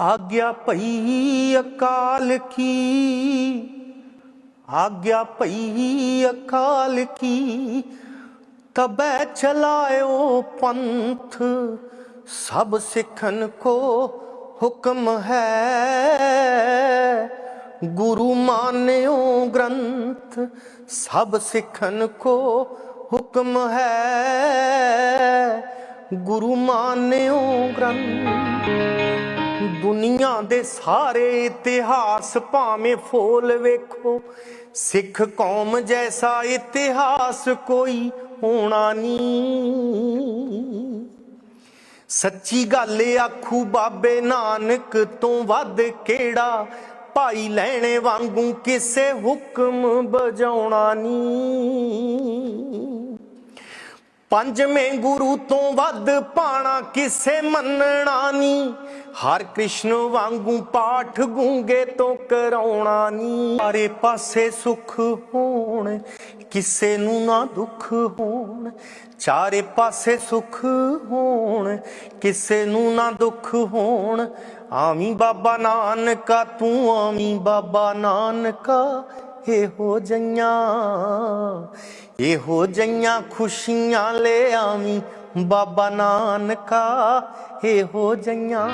ਆਗਿਆ ਭਈ ਅਕਾਲ ਕੀ? ਆਗਿਆ ਭਈ ਅਕਾਲ ਕੀ? ਤਬੈ ਚਲਾਇਓ ਪੰਥ, ਸਭ ਸਿੱਖਨ ਕੋ ਹੁਕਮ ਹੈ। ਗੁਰੂ ਮਾਨਿਓ ਗ੍ਰੰਥ, ਸਭ ਸਿੱਖਨ ਕੋ ਹੁਕਮ ਹੈ। ਗੁਰੂ ਮਾਨਿਓ ਗ੍ਰੰਥ। ਦੁਨੀਆ ਦੇ ਸਾਰੇ ਇਤਿਹਾਸ ਭਾਵੇਂ ਫੋਲ ਵੇਖੋ, ਸਿੱਖ ਕੌਮ ਜੈਸਾ ਇਤਿਹਾਸ ਕੋਈ ਹੋਣਾ ਨਹੀਂ। ਸੱਚੀ ਗੱਲ ਆਖੂ, ਬਾਬੇ ਨਾਨਕ ਤੋਂ ਵੱਧ ਕਿਹੜਾ ਭਾਈ ਲੈਣੇ ਵਾਂਗੂ ਕਿਸੇ ਹੁਕਮ ਬਜਾਉਣਾ ਨਹੀਂ। ਪੰਜਵੇਂ ਗੁਰੂ ਤੋਂ ਵੱਧ ਪਾਣਾ ਕਿਸੇ ਮੰਨਣਾ ਨਹੀਂ। ਹਰ ਕ੍ਰਿਸ਼ਨ ਵਾਂਗੂ ਪਾਠ ਗੂੰਗੇ ਤੋਂ ਕਰਾਉਣਾ ਨੀ। ਸਾਰੇ ਪਾਸੇ ਸੁਖ ਹੋਣ, ਕਿਸੇ ਨੂੰ ਨਾ ਦੁੱਖ ਹੋਣ। ਚਾਰੇ ਪਾਸੇ ਸੁਖ ਹੋਣ, ਕਿਸੇ ਨੂੰ ਨਾ ਦੁੱਖ ਹੋਣ। ਆਵੀਂ ਬਾਬਾ ਨਾਨਕਾ, ਤੂੰ ਆਵੀਂ ਬਾਬਾ ਨਾਨਕਾ, ਇਹੋ ਜਈਆਂ ਇਹੋ ਜਈਆਂ ਖੁਸ਼ੀਆਂ ਲੈ ਆਵੀਂ ਬਾਬਾ ਨਾਨਕਾ, ਇਹੋ ਜਈਆਂ।